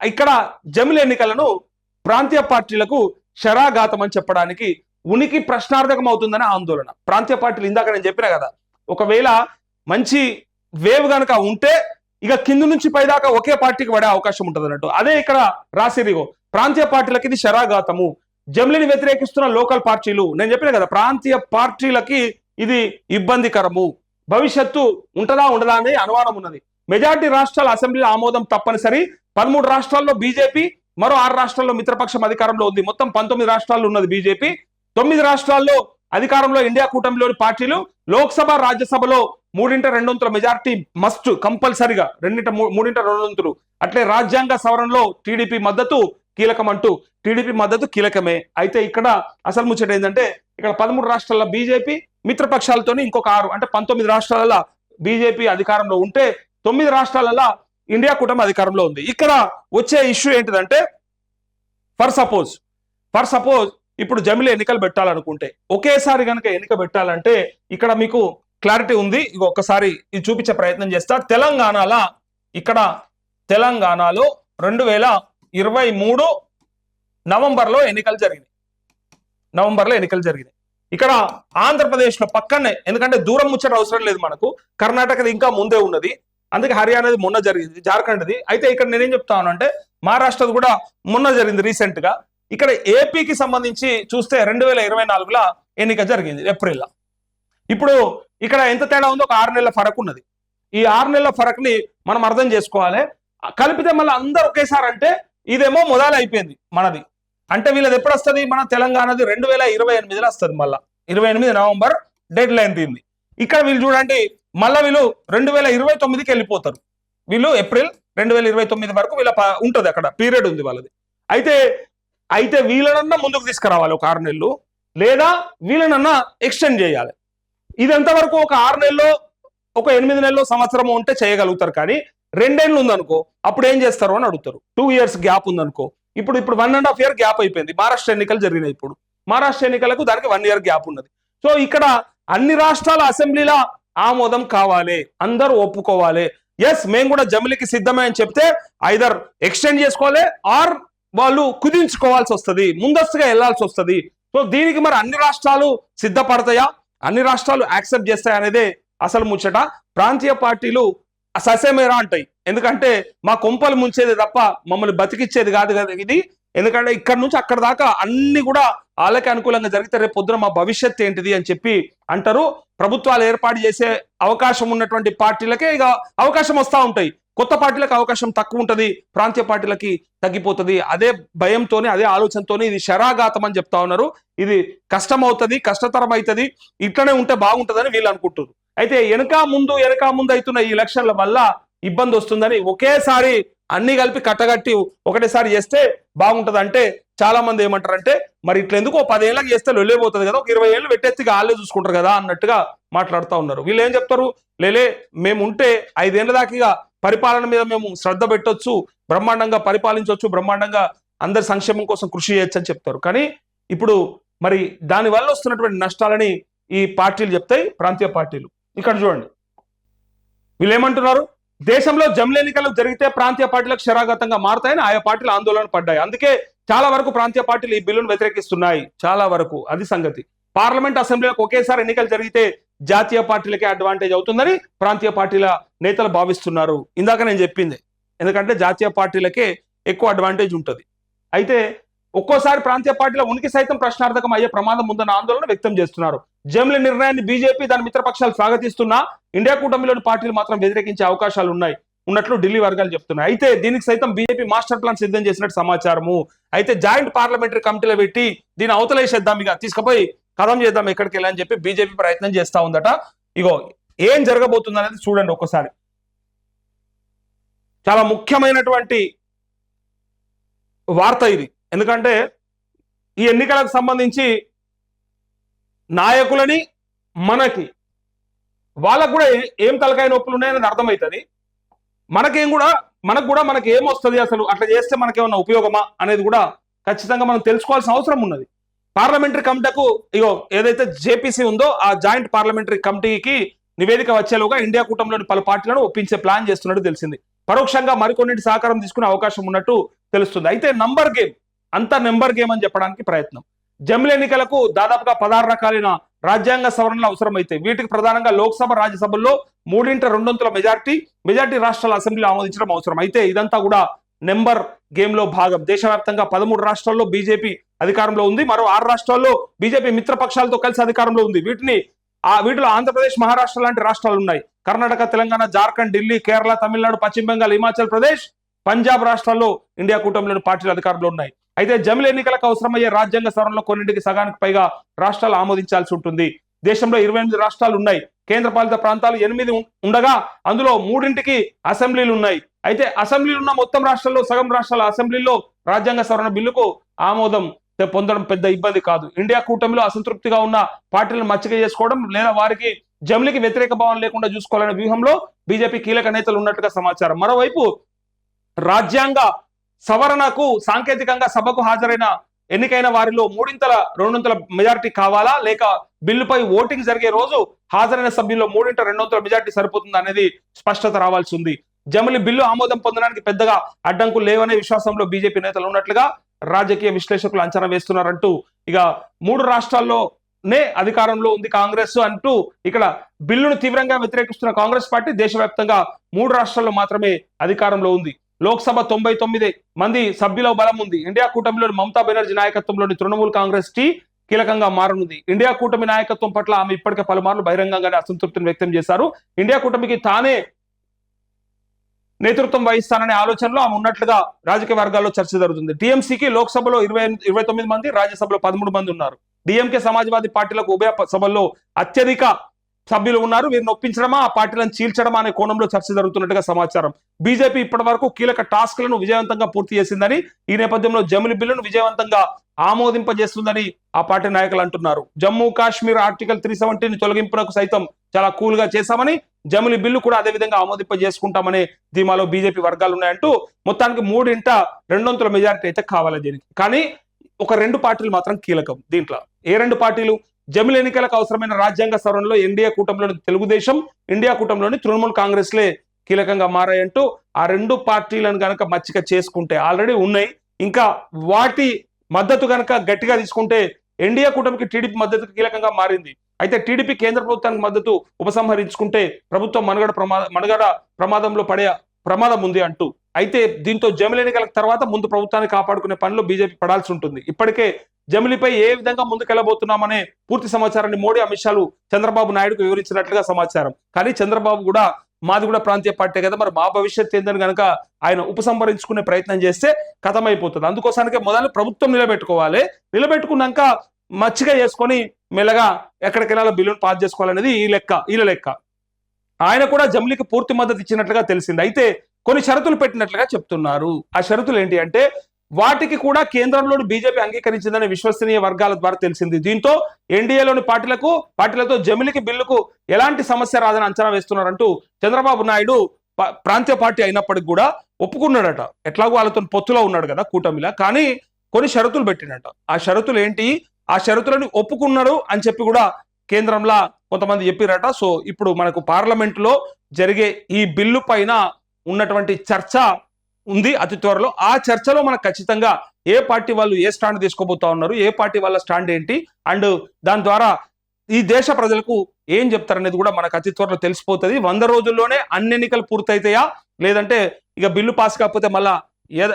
ఇక్కడ జమిలి ఎన్నికలను ప్రాంతీయ పార్టీలకు శరాఘాతం అని చెప్పడానికి ఉనికి ప్రశ్నార్థకం అవుతుందని ఆందోళన. ప్రాంతీయ పార్టీలు ఇందాక నేను చెప్పిన కదా ఒకవేళ మంచి వేవ్ గనక ఉంటే ఇక కింద నుంచి పైదాకా ఒకే పార్టీకి పడే అవకాశం ఉంటుంది అన్నట్టు అదే ఇక్కడ రాసేదిగో ప్రాంతీయ పార్టీలకి ఇది శరాఘాతము జమిలిని వ్యతిరేకిస్తున్న లోకల్ పార్టీలు నేను చెప్పిన కదా ప్రాంతీయ పార్టీలకి ఇది ఇబ్బందికరము. భవిష్యత్తు ఉంటదా ఉండదా అనే అనుమానం ఉన్నది. మెజార్టీ రాష్ట్రాల అసెంబ్లీ ఆమోదం తప్పనిసరి పదమూడు రాష్ట్రాల్లో బీజేపీ మరో ఆరు రాష్ట్రాల్లో మిత్రపక్షం అధికారంలో ఉంది. మొత్తం పంతొమ్మిది రాష్ట్రాల్లో ఉన్నది బీజేపీ. తొమ్మిది రాష్ట్రాల్లో అధికారంలో ఇండియా కూటమిలోని పార్టీలు లోక్సభ రాజ్యసభలో మూడింట రెండొంతుల మెజార్టీ మస్ట్ కంపల్సరిగా రెండింట మూడింట రెండొంతులు. అట్లే రాజ్యాంగ సవరణలో టీడీపీ మద్దతు కీలకం అంటూ టీడీపీ మద్దతు కీలకమే. అయితే ఇక్కడ అసలు ముచ్చట ఏంటంటే ఇక్కడ పదమూడు రాష్ట్రాల బీజేపీ మిత్రపక్షాలతోని ఇంకొక ఆరు అంటే పంతొమ్మిది రాష్ట్రాల బీజేపీ అధికారంలో ఉంటే తొమ్మిది రాష్ట్రాలలో ఇండియా కూటమి అధికారంలో ఉంది. ఇక్కడ వచ్చే ఇష్యూ ఏంటిదంటే ఫర్ సపోజ్ ఫర్ సపోజ్ ఇప్పుడు జమిలి ఎన్నికలు పెట్టాలనుకుంటే ఒకేసారి కనుక ఎన్నిక పెట్టాలంటే ఇక్కడ మీకు క్లారిటీ ఉంది. ఇక ఒక్కసారి ఇది చూపించే ప్రయత్నం చేస్తా. తెలంగాణల ఇక్కడ తెలంగాణలో రెండు వేల ఇరవై మూడు నవంబర్లో ఎన్నికలు జరిగినాయి. నవంబర్లో ఎన్నికలు జరిగినాయి. ఇక్కడ ఆంధ్రప్రదేశ్లో పక్కనే ఎందుకంటే దూరం ముచ్చట అవసరం లేదు మనకు కర్ణాటకది ఇంకా ముందే ఉన్నది. అందుకే హర్యానాది మొన్న జరిగింది జార్ఖండ్ది అయితే ఇక్కడ నేనేం చెప్తాను అంటే మహారాష్ట్రది కూడా మొన్న జరిగింది రీసెంట్గా ఇక్కడ ఏపీకి సంబంధించి చూస్తే రెండు వేల ఇరవై నాలుగులో ఎన్నిక జరిగింది ఏప్రిల్లో. ఇప్పుడు ఇక్కడ ఎంత తేడా ఉందో ఒక ఆరు నెలల ఫరక్ ఉన్నది. ఈ ఆరు నెలల ఫరక్ని మనం అర్థం చేసుకోవాలి. కలిపితే మళ్ళీ అందరు ఒకేసారి అంటే ఇదేమో మొదలు అయిపోయింది మనది. అంటే వీళ్ళది ఎప్పుడు వస్తుంది? మన తెలంగాణది రెండు వేల ఇరవై ఎనిమిదిలో వస్తుంది మళ్ళీ. ఇరవై ఎనిమిది నవంబర్ డెడ్ లైన్ దీన్ని ఇక్కడ వీళ్ళు చూడండి మళ్ళీ వీళ్ళు రెండు వేల ఇరవై తొమ్మిదికి వెళ్ళిపోతారు. వీళ్ళు ఏప్రిల్ రెండు వేల ఇరవై తొమ్మిది వరకు వీళ్ళ ప- అక్కడ పీరియడ్ ఉంది వాళ్ళది. అయితే అయితే వీళ్ళనన్నా ముందుకు తీసుకురావాలి ఒక ఆరు నెలలు లేదా వీళ్ళనన్నా ఎక్స్టెండ్ చేయాలి. ఇది ఎంతవరకు ఒక ఆరు నెలల్లో ఒక ఎనిమిది నెలల్లో సంవత్సరం ఉంటే చేయగలుగుతారు కానీ రెండేళ్ళు ఉందనుకో అప్పుడు ఏం చేస్తారు అని అడుగుతారు. టూ ఇయర్స్ గ్యాప్ ఉందనుకో. ఇప్పుడు ఇప్పుడు one and half year gap అయిపోయింది. మహారాష్ట్ర ఎన్నికలు జరిగినాయి ఇప్పుడు. మహారాష్ట్ర ఎన్నికలకు దానికి వన్ ఇయర్ గ్యాప్ ఉన్నది. సో ఇక్కడ అన్ని రాష్ట్రాల అసెంబ్లీల ఆమోదం కావాలి అందరూ ఒప్పుకోవాలి. ఎస్ మేము కూడా జమిలికి సిద్ధమే అని చెప్తే ఐదర్ ఎక్స్టెండ్ చేసుకోవాలి ఆర్ వాళ్ళు కుదించుకోవాల్సి వస్తుంది ముందస్తుగా వెళ్ళాల్సి వస్తుంది. సో దీనికి మరి అన్ని రాష్ట్రాలు సిద్ధపడతాయా? అన్ని రాష్ట్రాలు యాక్సెప్ట్ చేస్తాయి అనేదే అసలు ముచ్చట. ప్రాంతీయ పార్టీలు ససేమేరా అంటాయి. ఎందుకంటే మా కొంపలు ముంచేది తప్ప మమ్మల్ని బతికిచ్చేది కాదు కదా ఇది. ఎందుకంటే ఇక్కడ నుంచి అక్కడ దాకా అన్ని కూడా వాళ్ళకి అనుకూలంగా జరిగితే రేపు పొద్దున మా భవిష్యత్ ఏంటిది అని చెప్పి అంటారు. ప్రభుత్వాలు ఏర్పాటు చేసే అవకాశం ఉన్నటువంటి పార్టీలకే ఇక అవకాశం వస్తూ ఉంటాయి. కొత్త పార్టీలకు అవకాశం తక్కువ ఉంటుంది ప్రాంతీయ పార్టీలకి తగ్గిపోతుంది. అదే భయంతోనే అదే ఆలోచనతోనే ఇది శరాఘాతం అని చెప్తా ఉన్నారు. ఇది కష్టం అవుతుంది కష్టతరం అవుతుంది ఇట్లనే ఉంటే బాగుంటుందని వీళ్ళు అనుకుంటున్నారు. అయితే వెనక ముందు వెనక ముందు అవుతున్న ఈ ఎలక్షన్ల వల్ల ఇబ్బంది వస్తుందని ఒకేసారి అన్ని కలిపి కట్టగట్టి ఒకటేసారి చేస్తే బాగుంటుంది అంటే చాలా మంది ఏమంటారంటే మరి ఇట్లా ఎందుకు పదేళ్ళకి చేస్తే లొల్లేపోతుంది కదా ఒక ఇరవై ఏళ్ళు పెట్టేస్తే వాళ్ళే చూసుకుంటారు కదా అన్నట్టుగా మాట్లాడుతూ ఉన్నారు. వీళ్ళు ఏం చెప్తారు? లేలే మేము ఉంటే ఐదేళ్ళ దాకా పరిపాలన మీద మేము శ్రద్ధ పెట్టొచ్చు బ్రహ్మాండంగా పరిపాలించవచ్చు బ్రహ్మాండంగా అందరి సంక్షేమం కోసం కృషి చేయొచ్చు అని చెప్తారు. కానీ ఇప్పుడు మరి దాని వల్ల వస్తున్నటువంటి నష్టాలని ఈ పార్టీలు చెప్తాయి ప్రాంతీయ పార్టీలు. ఇక్కడ చూడండి. వీళ్ళు ఏమంటున్నారు? దేశంలో జమిలి ఎన్నికలు జరిగితే ప్రాంతీయ పార్టీలకు శరాఘాతంగా మారతాయని ఆయా పార్టీలు ఆందోళన పడ్డాయి. అందుకే చాలా వరకు ప్రాంతీయ పార్టీలు ఈ బిల్లును వ్యతిరేకిస్తున్నాయి. చాలా వరకు అది సంగతి. పార్లమెంట్ అసెంబ్లీలకు ఒకేసారి ఎన్నికలు జరిగితే జాతీయ పార్టీలకే అడ్వాంటేజ్ అవుతుందని ప్రాంతీయ పార్టీల నేతలు భావిస్తున్నారు. ఇందాక నేను చెప్పింది. ఎందుకంటే జాతీయ పార్టీలకే ఎక్కువ అడ్వాంటేజ్ ఉంటుంది. అయితే ఒక్కోసారి ప్రాంతీయ పార్టీల ఉనికి సైతం ప్రశ్నార్థకం అయ్యే ప్రమాదం ఉందన్న ఆందోళన వ్యక్తం చేస్తున్నారు. జమిలి నిర్ణయాన్ని బీజేపీ దాని మిత్రపక్షాలు స్వాగతిస్తున్నా ఇండియా కూటమిలోని పార్టీలు మాత్రం వ్యతిరేకించే అవకాశాలు ఉన్నాయి ఉన్నట్లు ఢిల్లీ వర్గాలు చెప్తున్నాయి. అయితే దీనికి సైతం బీజేపీ మాస్టర్ ప్లాన్ సిద్ధం చేసినట్టు సమాచారము. అయితే జాయింట్ పార్లమెంటరీ కమిటీలో పెట్టి దీని అవతలేసేద్దాం ఇక తీసుకుపోయి కథం చేద్దాం ఎక్కడికి వెళ్ళని చెప్పి బీజేపీ ప్రయత్నం చేస్తా ఉందట. ఇగో ఏం జరగబోతుంది అనేది చూడండి ఒక్కసారి చాలా ముఖ్యమైనటువంటి వార్త ఇది. ఎందుకంటే ఈ ఎన్నికలకు సంబంధించి నాయకులని మనకి. వాళ్ళకు కూడా ఏం తలకాయ నొప్పులు ఉన్నాయనేది అర్థమవుతుంది మనకేం కూడా మనకు కూడా మనకి ఏమొస్తుంది అసలు? అట్లా చేస్తే మనకేమన్నా ఉపయోగమా? అనేది కూడా ఖచ్చితంగా మనం తెలుసుకోవాల్సిన అవసరం ఉన్నది. పార్లమెంటరీ కమిటీకు ఇగో ఏదైతే జేపీసీ ఉందో ఆ జాయింట్ పార్లమెంటరీ కమిటీకి నివేదిక వచ్చేలోగా ఇండియా కూటమిలోని పలు పార్టీలను ఒప్పించే ప్లాన్ చేస్తున్నట్టు తెలిసింది. పరోక్షంగా మరికొన్నింటి సహకారం తీసుకునే అవకాశం ఉన్నట్టు తెలుస్తుంది. అయితే నంబర్ గేమ్ అంత నెంబర్ గేమ్ అని చెప్పడానికి ప్రయత్నం. జమిలి ఎన్నికలకు దాదాపుగా పదహారు రకాలైన రాజ్యాంగ సవరణలు అవసరమైతే వీటికి ప్రధానంగా లోక్సభ రాజ్యసభల్లో మూడింట రెండొంతుల మెజార్టీ మెజార్టీ రాష్ట్రాల అసెంబ్లీలో ఆమోదించడం అవసరం. అయితే ఇదంతా కూడా నెంబర్ గేమ్లో భాగం. దేశవ్యాప్తంగా పదమూడు రాష్ట్రాల్లో బీజేపీ అధికారంలో ఉంది. మరో ఆరు రాష్ట్రాల్లో బీజేపీ మిత్రపక్షాలతో కలిసి అధికారంలో ఉంది. వీటిని ఆ వీటిలో ఆంధ్రప్రదేశ్ మహారాష్ట్ర లాంటి రాష్ట్రాలు ఉన్నాయి. కర్ణాటక తెలంగాణ జార్ఖండ్ ఢిల్లీ కేరళ తమిళనాడు పశ్చిమ బెంగాల్ హిమాచల్ ప్రదేశ్ పంజాబ్ రాష్ట్రాల్లో ఇండియా కూటమిలోని పార్టీలు అధికారంలో ఉన్నాయి. అయితే జమిలి ఎన్నికలకు అవసరమయ్యే రాజ్యాంగ సవరణలో కొన్నింటికి సగానికి పైగా రాష్ట్రాలు ఆమోదించాల్సి ఉంటుంది. దేశంలో ఇరవై ఎనిమిది రాష్ట్రాలు ఉన్నాయి. కేంద్ర పాలిత ప్రాంతాలు ఎనిమిది ఉండగా అందులో మూడింటికి అసెంబ్లీలు ఉన్నాయి. అయితే అసెంబ్లీలు ఉన్న మొత్తం రాష్ట్రాల్లో సగం రాష్ట్రాల అసెంబ్లీలో రాజ్యాంగ సవరణ బిల్లుకు ఆమోదం పొందడం పెద్ద ఇబ్బంది కాదు. ఇండియా కూటమిలో అసంతృప్తిగా ఉన్న పార్టీలను మచ్చిక చేసుకోవడం లేదా వారికి జమిలికి వ్యతిరేక భావం లేకుండా చూసుకోవాలనే వ్యూహంలో బీజేపీ కీలక నేతలు ఉన్నట్టుగా సమాచారం. మరోవైపు రాజ్యాంగ సవరణకు సాంకేతికంగా సభకు హాజరైన ఎన్నికైన వారిలో మూడింతల రెండొంతుల మెజారిటీ కావాలా? లేక బిల్లుపై ఓటింగ్ జరిగే రోజు హాజరైన సభ్యుల్లో మూడింట రెండొంతుల మెజారిటీ సరిపోతుంది అనేది స్పష్టత రావాల్సి ఉంది. జమిలి బిల్లు ఆమోదం పొందడానికి పెద్దగా అడ్డంకులు లేవనే విశ్వాసంలో బీజేపీ నేతలు ఉన్నట్లుగా రాజకీయ విశ్లేషకులు అంచనా వేస్తున్నారంటూ ఇక మూడు రాష్ట్రాల్లోనే అధికారంలో ఉంది కాంగ్రెస్ అంటూ ఇక్కడ బిల్లును తీవ్రంగా వ్యతిరేకిస్తున్న కాంగ్రెస్ పార్టీ దేశవ్యాప్తంగా మూడు రాష్ట్రాల్లో మాత్రమే అధికారంలో ఉంది. లోక్సభ తొంభై తొమ్మిది మంది సభ్యుల బలం ఉంది. ఇండియా కూటమిలోని మమతా బెనర్జీ నాయకత్వంలోని తృణమూల్ కాంగ్రెస్ టీ కీలకంగా మారనుంది. ఇండియా కూటమి నాయకత్వం పట్ల ఆమె ఇప్పటికే పలుమార్లు బహిరంగంగానే అసంతృప్తిని వ్యక్తం చేశారు. ఇండియా కూటమికి తానే నేతృత్వం వహిస్తాననే ఆలోచనలో ఆమె ఉన్నట్లుగా రాజకీయ వర్గాల్లో చర్చ జరుగుతుంది. టీఎంసీకి లోక్సభలో ఇరవై ఇరవై తొమ్మిది మంది రాజ్యసభలో పదమూడు మంది ఉన్నారు. డిఎంకే సమాజ్వాదీ పార్టీలకు ఉభయ సభల్లో అత్యధిక సభ్యులు ఉన్నారు. వీరిని ఒప్పించడమా? ఆ పార్టీలను చీల్చడమా అనే కోణంలో చర్చ జరుగుతున్నట్టుగా సమాచారం. బీజేపీ ఇప్పటి వరకు కీలక టాస్క్లను విజయవంతంగా పూర్తి చేసిందని ఈ నేపథ్యంలో జమిలి బిల్లును విజయవంతంగా ఆమోదింపజేస్తుందని ఆ పార్టీ నాయకులు అంటున్నారు. జమ్మూ కాశ్మీర్ ఆర్టికల్ త్రీ సెవెంటీని తొలగింపునకు సైతం చాలా కూల్గా చేశామని జమిలి బిల్లు కూడా అదే విధంగా ఆమోదింపజేసుకుంటామనే ధీమాలో బీజేపీ వర్గాలు ఉన్నాయంటూ మొత్తానికి మూడింట రెండొంతుల మెజారిటీ అయితే కావాలి దీనికి. కానీ ఒక రెండు పార్టీలు మాత్రం కీలకం దీంట్లో. ఏ రెండు పార్టీలు? జమిల ఎన్నికలకు అవసరమైన రాజ్యాంగ సవరణలో ఎన్డీఏ కూటమిలోని తెలుగుదేశం ఇండియా కూటమిలోని తృణమూల్ కాంగ్రెస్లే కీలకంగా మారాయంటూ ఆ రెండు పార్టీలను గనక మచ్చిక చేసుకుంటే ఆల్రెడీ ఉన్నాయి. ఇంకా వాటి మద్దతు గనక గట్టిగా తీసుకుంటే ఎన్డీఏ కూటమికి టీడీపీ మద్దతు కీలకంగా మారింది. అయితే టీడీపీ కేంద్ర ప్రభుత్వానికి మద్దతు ఉపసంహరించుకుంటే ప్రభుత్వం మనుగడ ప్రమాద మనుగడ ప్రమాదంలో పడే ప్రమాదం ఉంది అంటూ అయితే దీంతో జమిలి ఎన్నికల తర్వాత ముందు ప్రభుత్వాన్ని కాపాడుకునే పనిలో బీజేపీ పడాల్సి ఉంటుంది. ఇప్పటికే జమిలిపై ఏ విధంగా ముందుకెళ్ళబోతున్నామనే పూర్తి సమాచారాన్ని మోడీ అమిత్ షాలు చంద్రబాబు నాయుడుకు వివరించినట్లుగా సమాచారం. కానీ చంద్రబాబు కూడా మాది కూడా ప్రాంతీయ పార్టీ కదా మరి మా భవిష్యత్ ఏందని కనుక ఆయన ఉపసంహరించుకునే ప్రయత్నం చేస్తే కథమైపోతుంది. అందుకోసానికే మొదలు ప్రభుత్వం నిలబెట్టుకోవాలి. నిలబెట్టుకున్నాక మచ్చిగా చేసుకొని మెల్లగా ఎక్కడికి వెళ్ళాలో బిల్లును పాస్ చేసుకోవాలనేది ఈ లెక్క వీళ్ళ లెక్క. ఆయన కూడా జమిలికి పూర్తి మద్దతు ఇచ్చినట్లుగా తెలిసింది. అయితే కొన్ని షరతులు పెట్టినట్లుగా చెప్తున్నారు. ఆ షరతులు ఏంటి అంటే వాటికి కూడా కేంద్రంలోని బీజేపీ అంగీకరించిందని విశ్వసనీయ వర్గాల ద్వారా తెలిసింది. దీంతో ఎన్డీఏలోని పార్టీలకు పార్టీలతో జమిలికి బిల్లుకు ఎలాంటి సమస్య రాదని అంచనా వేస్తున్నారంటూ చంద్రబాబు నాయుడు ప్రాంతీయ పార్టీ అయినప్పటికి కూడా ఒప్పుకున్నాడట. ఎట్లాగో వాళ్ళతో పొత్తులో ఉన్నాడు కదా కూటమిలా. కానీ కొన్ని షరతులు పెట్టినట. ఆ షరతులు ఏంటి? ఆ షరతులను ఒప్పుకున్నాడు అని చెప్పి కూడా కేంద్రంలో కొంతమంది చెప్పిరట. సో ఇప్పుడు మనకు పార్లమెంటులో జరిగే ఈ బిల్లు పైన ఉన్నటువంటి చర్చ ఉంది అతి త్వరలో. ఆ చర్చలో మనకు ఖచ్చితంగా ఏ పార్టీ వాళ్ళు ఏ స్టాండ్ తీసుకోబోతా ఉన్నారు ఏ పార్టీ వాళ్ళ స్టాండ్ ఏంటి అండ్ దాని ద్వారా ఈ దేశ ప్రజలకు ఏం చెప్తారనేది కూడా మనకు అతి త్వరలో తెలిసిపోతుంది. వంద రోజుల్లోనే అన్ని ఎన్నికలు పూర్తయితాయా? లేదంటే ఇక బిల్లు పాస్ కాకపోతే మళ్ళా ఏదో